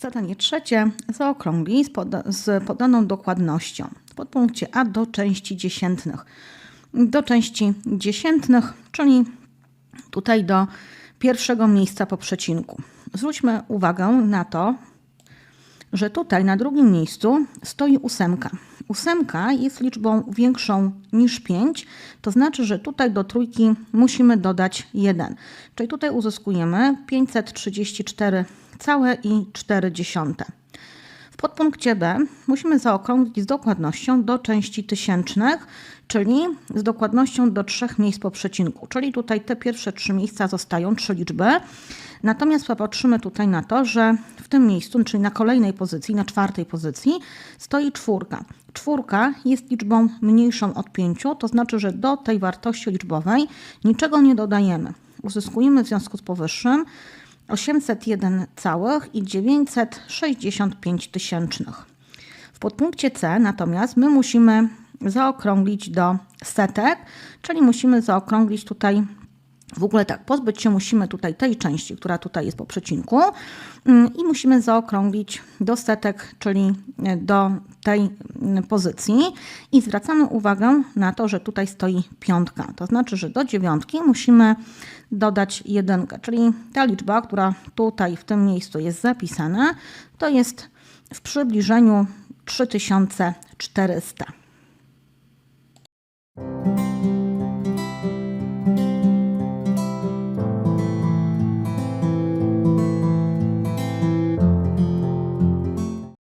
Zadanie trzecie. Zaokrąglij z, poda z podaną dokładnością w podpunkcie A do części dziesiętnych. Do części dziesiętnych, czyli tutaj do pierwszego miejsca po przecinku. Zwróćmy uwagę na to, że tutaj na drugim miejscu stoi ósemka. Ósemka jest liczbą większą niż 5, to znaczy, że tutaj do trójki musimy dodać 1. Czyli tutaj uzyskujemy 534 całe i 4 dziesiąte. W podpunkcie B musimy zaokrąglić z dokładnością do części tysięcznych, czyli z dokładnością do trzech miejsc po przecinku. Czyli tutaj te pierwsze trzy miejsca zostają, trzy liczby. Natomiast popatrzymy tutaj na to, że w tym miejscu, czyli na kolejnej pozycji, na czwartej pozycji, stoi czwórka. Czwórka jest liczbą mniejszą od 5, to znaczy, że do tej wartości liczbowej niczego nie dodajemy. Uzyskujemy w związku z powyższym 801 całych i 965 tysięcznych. W podpunkcie C natomiast my musimy zaokrąglić do setek, czyli musimy zaokrąglić tutaj w ogóle tak, pozbyć się musimy tutaj tej części, która tutaj jest po przecinku mm, i musimy zaokrąglić do setek, czyli do tej mm, pozycji i zwracamy uwagę na to, że tutaj stoi piątka. To znaczy, że do dziewiątki musimy dodać jedynkę, czyli ta liczba, która tutaj w tym miejscu jest zapisana, to jest w przybliżeniu 3400.